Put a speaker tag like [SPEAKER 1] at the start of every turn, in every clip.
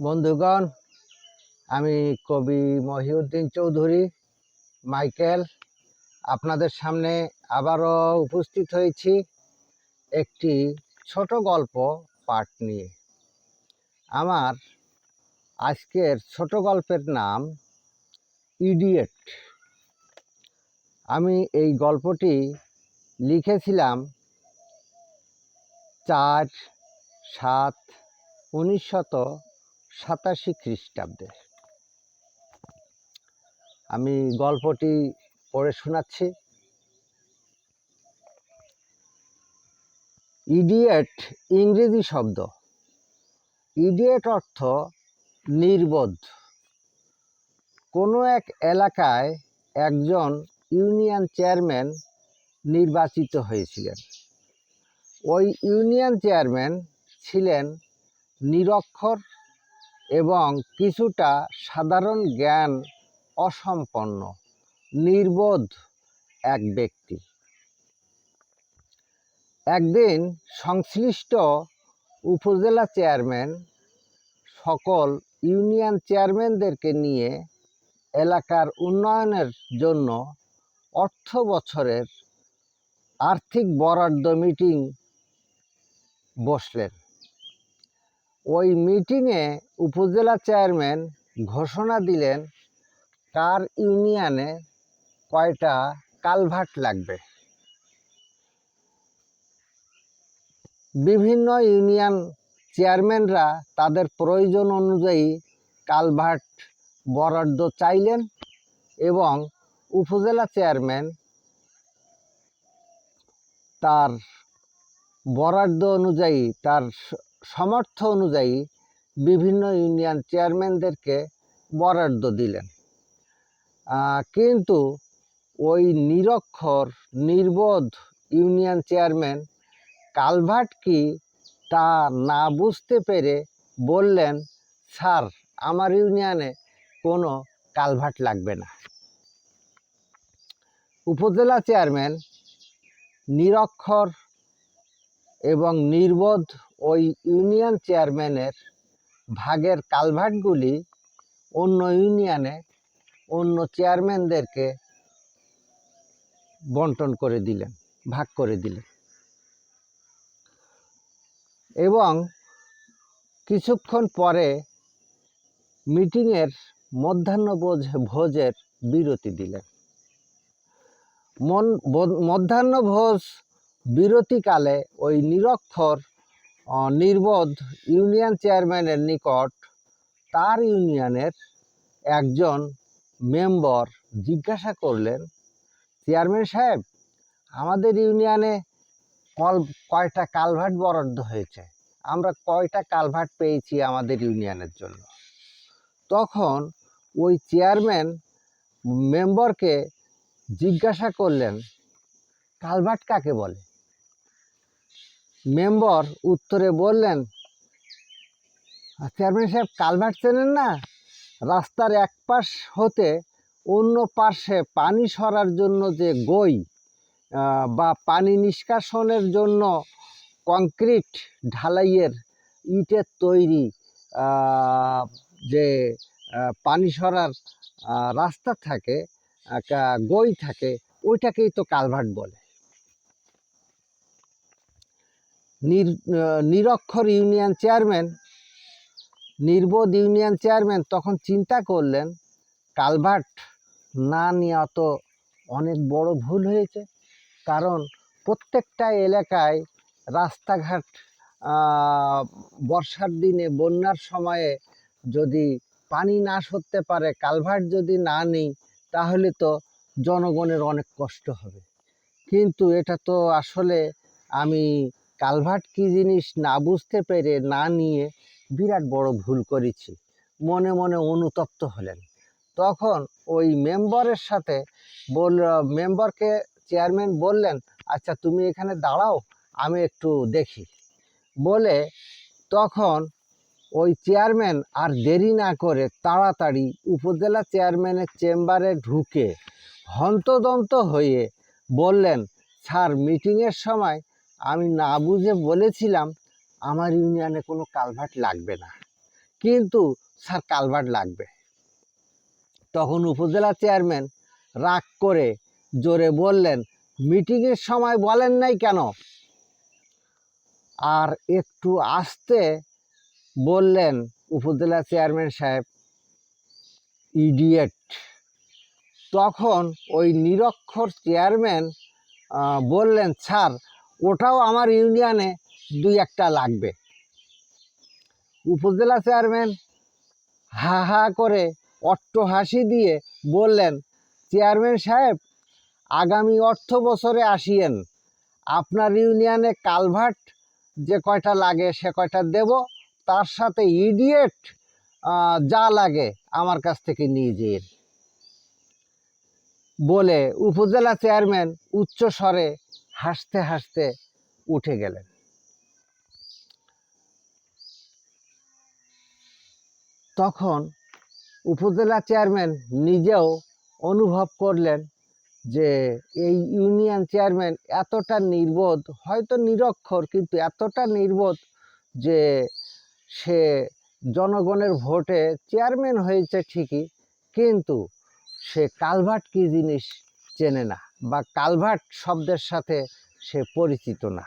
[SPEAKER 1] বন্ধুগণ, আমি কবি মহিউদ্দিন চৌধুরী, মাইকেল। আপনাদের সামনে আবারও উপস্থিত হয়েছি একটি ছোট গল্প পাঠ নিয়ে। আমার আজকের ছোট গল্পের নাম ইডিয়েট। আমি এই গল্পটি লিখেছিলাম চার সাত উনিশশত সাতাশি খ্রিস্টাব্দে। আমি গল্পটি পড়ে শোনাচ্ছি। ইডিয়েট ইংরেজি শব্দ। ইডিয়েট অর্থ নির্বোধ। কোনো এক এলাকায় একজন ইউনিয়ন চেয়ারম্যান নির্বাচিত হয়েছিলেন। ওই ইউনিয়ন চেয়ারম্যান ছিলেন নিরক্ষর এবং কিছুটা সাধারণ জ্ঞান অসম্পন্ন, নির্বোধ এক ব্যক্তি। একদিন সংশ্লিষ্ট উপজেলা চেয়ারম্যান সকল ইউনিয়ন চেয়ারম্যানদেরকে নিয়ে এলাকার উন্নয়নের জন্য অর্থ বছরের আর্থিক বরাদ্দ মিটিং বসলেন। ওই মিটিংয়ে উপজেলা চেয়ারম্যান ঘোষণা দিলেন কার ইউনিয়নে কয়টা কালভার্ট লাগবে। বিভিন্ন ইউনিয়ন চেয়ারম্যানরা তাদের প্রয়োজন অনুযায়ী কালভার্ট বরাদ্দ চাইলেন এবং উপজেলা চেয়ারম্যান তার বরাদ্দ অনুযায়ী তার স- সমর্থ অনুযায়ী বিভিন্ন ইউনিয়ন চেয়ারম্যানদেরকে বরাদ্দ দিলেন। কিন্তু ওই নিরক্ষর, নির্বোধ ইউনিয়ন চেয়ারম্যান কালভার্ট কি তা না বুঝতে পেরে বললেন, স্যার, আমার ইউনিয়নে কোনো কালভার্ট লাগবে না। উপজেলা চেয়ারম্যান নিরক্ষর এবং নির্বোধ ওই ইউনিয়ন চেয়ারম্যানের ভাগের কালভার্টগুলি অন্য ইউনিয়নে অন্য চেয়ারম্যানদেরকে বন্টন করে দিলেন, ভাগ করে দিলেন। এবং কিছুক্ষণ পরে মিটিংয়ের মধ্যাহ্ন ভোজ- ভোজের বিরতি দিলেন। মন মধ্যাহ্ন ভোজ বিরতিকালে ওই নিরক্ষর নির্বোধ ইউনিয়ন চেয়ারম্যানের নিকট তার ইউনিয়নের একজন মেম্বর জিজ্ঞাসা করলেন, চেয়ারম্যান সাহেব, আমাদের ইউনিয়নে কল, কয়টা কালভার্ট বরাদ্দ হয়েছে? আমরা কয়টা কালভার্ট পেয়েছি আমাদের ইউনিয়নের জন্য? তখন ওই চেয়ারম্যান মেম্বরকে জিজ্ঞাসা করলেন, কালভার্ট কাকে বলে? মেম্বার উত্তরে বললেন, চেয়ারম্যান সাহেব, কালভার্ট চেনেন না? রাস্তার এক পাশ হতে অন্য পাশে পানি সরার জন্য যে গই বা পানি নিষ্কাশনের জন্য কংক্রিট ঢালাইয়ের ইটের তৈরি যে পানি সরার রাস্তা থাকে গই থাকে, ওইটাকেই তো কালভার্ট বলে। নিরক্ষর ইউনিয়ন চেয়ারম্যান, নির্বোধ ইউনিয়ন চেয়ারম্যান তখন চিন্তা করলেন, কালভার্ট না নেওয়া তো অনেক বড় ভুল হয়েছে। কারণ প্রত্যেকটা এলাকায় রাস্তাঘাট বর্ষার দিনে, বন্যার সময়ে যদি পানি না সরতে পারে, কালভার্ট যদি না নেই, তাহলে তো জনগণের অনেক কষ্ট হবে। কিন্তু এটা তো আসলে আমি কালভার্ট কী জিনিস না বুঝতে পেরে না নিয়ে বিরাট বড় ভুল করেছি। মনে মনে অনুতপ্ত হলেন। তখন ওই মেম্বারের সাথে বল, মেম্বারকে চেয়ারম্যান বললেন আচ্ছা তুমি এখানে দাঁড়াও, আমি একটু দেখি। বলে তখন ওই চেয়ারম্যান আর দেরি না করে তাড়াতাড়ি উপজেলা চেয়ারম্যানের চেম্বারে ঢুকে হন্তদন্ত হয়ে বললেন, স্যার, মিটিংয়ের সময় আমি না বুঝে বলেছিলাম আমার ইউনিয়নে কোনো কালভার্ট লাগবে না। কিন্তু স্যার কালভার্ট লাগবে। তখন উপজেলা চেয়ারম্যান রাগ করে জোরে বললেন, মিটিংয়ের সময় বলেন নাই কেন? আর একটু আসতে বললেন উপজেলা চেয়ারম্যান সাহেব, ইডিয়েট। তখন ওই নিরক্ষর চেয়ারম্যান বললেন, স্যার ওটাও আমার ইউনিয়নে দুই একটা লাগবে। উপজেলা চেয়ারম্যান হা হা করে অট্ট হাসি দিয়ে বললেন, চেয়ারম্যান সাহেব, আগামী অর্থ বছরে আসিয়েন। আপনার ইউনিয়নে কালভার্ট যে কয়টা লাগে সে কয়টা দেব, তার সাথে ইডিয়েট যা লাগে আমার কাছ থেকে নিয়ে যেন। বলে উপজেলা চেয়ারম্যান উচ্চ স্বরে হাসতে হাসতে উঠে গেলেন। তখন উপজেলা চেয়ারম্যান নিজেও অনুভব করলেন যে এই ইউনিয়ন চেয়ারম্যান এতটা নির্বোধ, হয়তো নিরক্ষর কিন্তু এতটা নির্বোধ যে সে জনগণের ভোটে চেয়ারম্যান হয়েছে ঠিকই, কিন্তু সে কালভার্ট কী জিনিস চেনে না বা কালভার্ট শব্দের সাথে সে পরিচিত না।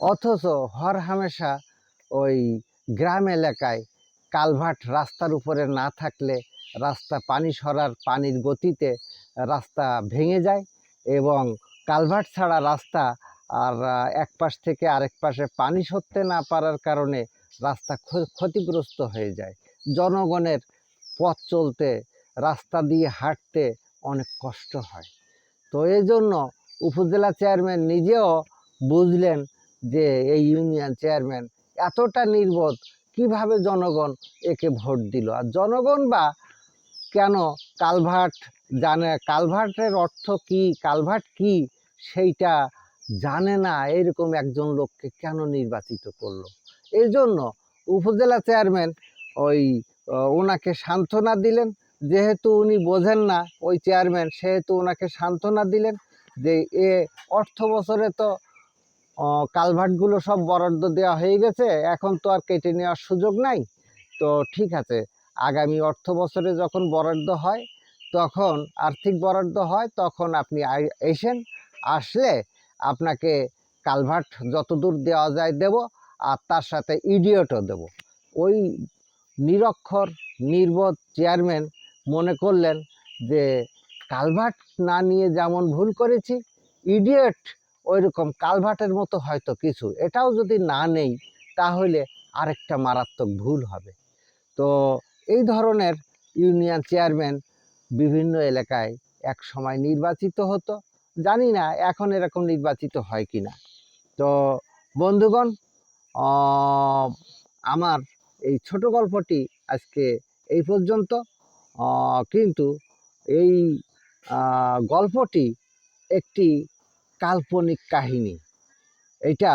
[SPEAKER 1] অথচ হর হামেশা ওই গ্রাম এলাকায় কালভার্ট রাস্তার উপরে না থাকলে রাস্তা পানি সরার পানির গতিতে রাস্তা ভেঙে যায় এবং কালভার্ট ছাড়া রাস্তা আর এক পাশ থেকে আরেক পাশে পানি সরতে না পারার কারণে রাস্তা ক্ষতিগ্রস্ত হয়ে যায়। জনগণের পথ চলতে, রাস্তা দিয়ে হাঁটতে অনেক কষ্ট হয়। তো এই জন্য উপজেলা চেয়ারম্যান নিজেও বুঝলেন যে এই ইউনিয়ন চেয়ারম্যান এতটা নির্বোধ, কীভাবে জনগণ একে ভোট দিল? আর জনগণ বা কেন কালভার্ট জানে? কালভার্টের অর্থ কি? কালভার্ট কি? সেইটা জানে না। এরকম একজন লোককে কেন নির্বাচিত করল? এই জন্য উপজেলা চেয়ারম্যান ওই ওনাকে সান্ত্বনা দিলেন। যেহেতু উনি বোঝেন না, ওই চেয়ারম্যান সেহেতু ওনাকে সান্ত্বনা দিলেন যে এ অর্থ বছরে তো কালভার্টগুলো সব বরাদ্দ দেওয়া হয়ে গেছে, এখন তো আর কেটে নেওয়ার সুযোগ নাই। তো ঠিক আছে, আগামী অর্থ বছরে যখন বরাদ্দ হয়, তখন আর্থিক বরাদ্দ হয়, তখন আপনি এসেন, আসলে আপনাকে কালভার্ট যতদূর দেওয়া যায় দেব, আর তার সাথে ইডিয়টও দেব। ওই নিরক্ষর, নির্বোধ চেয়ারম্যান করলেন যে কালভার্ট না নিয়ে যেমন ভুল করেছি, ইডিয়েট ওইরকম কালভার্টের মতো হয়তো কিছু। এটাও যদি না নেই, তাহলে আরেকটা মারাত্মক ভুল হবে। তো এই ধরনের ইউনিয়ন চেয়ারম্যান বিভিন্ন এলাকায় এক সময় নির্বাচিত হতো। জানি না এখন এরকম নির্বাচিত হয় কি না তো বন্ধুগণ আমার এই ছোট গল্পটি আজকে এই পর্যন্ত। কিন্তু এই গল্পটি একটি কাল্পনিক কাহিনী। এটা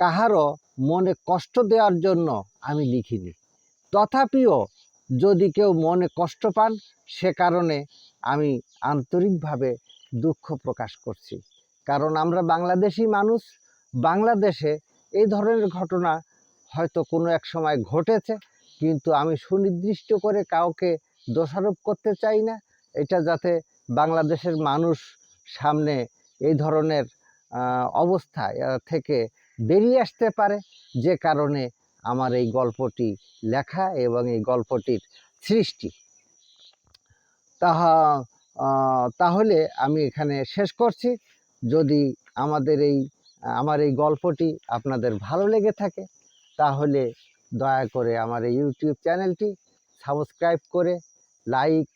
[SPEAKER 1] কাহারও মনে কষ্ট দেওয়ার জন্য আমি লিখিনি। তথাপিও যদি কেউ মনে কষ্ট পান, সে কারণে আমি আন্তরিকভাবে দুঃখ প্রকাশ করছি। কারণ আমরা বাংলাদেশি মানুষ, বাংলাদেশে এই ধরনের ঘটনা হয়তো কোনো এক সময় ঘটেছে কিন্তু আমি সুনির্দিষ্ট করে কাউকে দোষারোপ করতে চাই না। এটা যাতে বাংলাদেশের মানুষ সামনে এই ধরনের অবস্থা থেকে বেরিয়ে আসতে পারে। যে কারণে আমার এই গল্পটি লেখা এবং এই গল্পটির সৃষ্টি। তাহা তাহলে আমি এখানে শেষ করছি। যদি আমাদের এই, আমার এই গল্পটি আপনাদের ভালো লেগে থাকে, তাহলে দয়া করে আমার এই ইউটিউব চ্যানেলটি সাবস্ক্রাইব করে লাইক,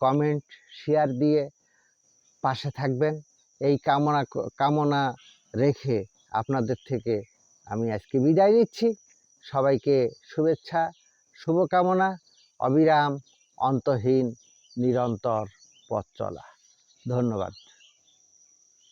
[SPEAKER 1] কমেন্ট শেয়ার দিয়ে পাশে থাকবেন। এই কামনা কামনা রেখে আপনাদের থেকে আমি আজকে বিদায় নিচ্ছি। সবাইকে শুভেচ্ছা, শুভকামনা, অবিরাম, অন্তহীন, নিরন্তর পথ চলা। ধন্যবাদ।